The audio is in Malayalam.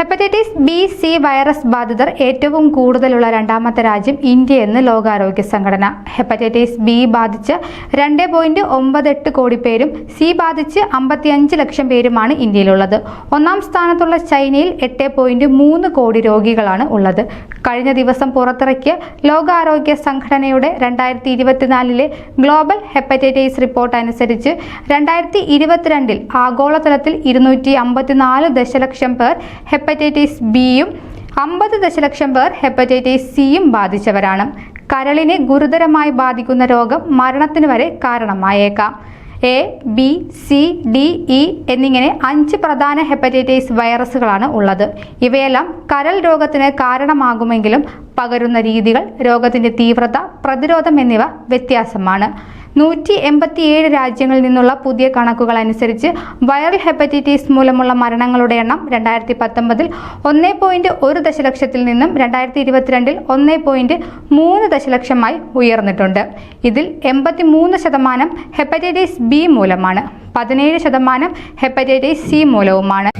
ഹെപ്പറ്റൈറ്റിസ് ബി സി വൈറസ് ബാധിതർ ഏറ്റവും കൂടുതലുള്ള രണ്ടാമത്തെ രാജ്യം ഇന്ത്യ എന്ന് ലോകാരോഗ്യ സംഘടന. ഹെപ്പറ്റൈറ്റിസ് ബി ബാധിച്ച് രണ്ട് പോയിന്റ് ഒമ്പത് എട്ട് കോടി പേരും സി ബാധിച്ച് അമ്പത്തിയഞ്ച് ലക്ഷം പേരുമാണ് ഇന്ത്യയിലുള്ളത്. ഒന്നാം സ്ഥാനത്തുള്ള ചൈനയിൽ എട്ട് പോയിന്റ് മൂന്ന് കോടി രോഗികളാണ് ഉള്ളത്. കഴിഞ്ഞ ദിവസം പുറത്തിറക്കിയ ലോകാരോഗ്യ സംഘടനയുടെ രണ്ടായിരത്തി ഇരുപത്തിനാലിലെ ഗ്ലോബൽ ഹെപ്പറ്റൈറ്റിസ് റിപ്പോർട്ട് അനുസരിച്ച് രണ്ടായിരത്തി ഇരുപത്തിരണ്ടിൽ ആഗോളതലത്തിൽ ഇരുന്നൂറ്റി അമ്പത്തിനാല് ദശലക്ഷം പേർ ഹെപ്പറ്റൈറ്റിസ് ബിയും അമ്പത് ദശലക്ഷം പേർ ഹെപ്പറ്റൈറ്റിസ് സിയും ബാധിച്ചവരാണ്. കരളിനെ ഗുരുതരമായി ബാധിക്കുന്ന രോഗം മരണത്തിന് വരെ കാരണമായേക്കാം. A B C D E എന്നിങ്ങനെ അഞ്ച് പ്രധാന ഹെപ്പറ്റൈറ്റിസ് വൈറസുകളാണ് ഉള്ളത്. ഇവയെല്ലാം കരൾ രോഗത്തിന് കാരണമാകുമെങ്കിലും പകരുന്ന രീതികൾ രോഗത്തിന്റെ തീവ്രത പ്രതിരോധം എന്നിവ വ്യത്യാസമാണ്. നൂറ്റി എൺപത്തിയേഴ് രാജ്യങ്ങളിൽ നിന്നുള്ള പുതിയ കണക്കുകൾ അനുസരിച്ച് വൈറൽ ഹെപ്പറ്റൈറ്റിസ് മൂലമുള്ള മരണങ്ങളുടെ എണ്ണം രണ്ടായിരത്തി പത്തൊമ്പതിൽ ഒന്നേ പോയിന്റ് ഒരു ദശലക്ഷത്തിൽ നിന്നും രണ്ടായിരത്തി ഇരുപത്തിരണ്ടിൽ ഒന്നേ പോയിന്റ് മൂന്ന് ദശലക്ഷമായി ഉയർന്നിട്ടുണ്ട്. ഇതിൽ എൺപത്തി മൂന്ന് ശതമാനം ഹെപ്പറ്റൈറ്റിസ് ബി മൂലമാണ്. പതിനേഴ് ശതമാനം ഹെപ്പറ്റൈറ്റിസ് സി മൂലവുമാണ്.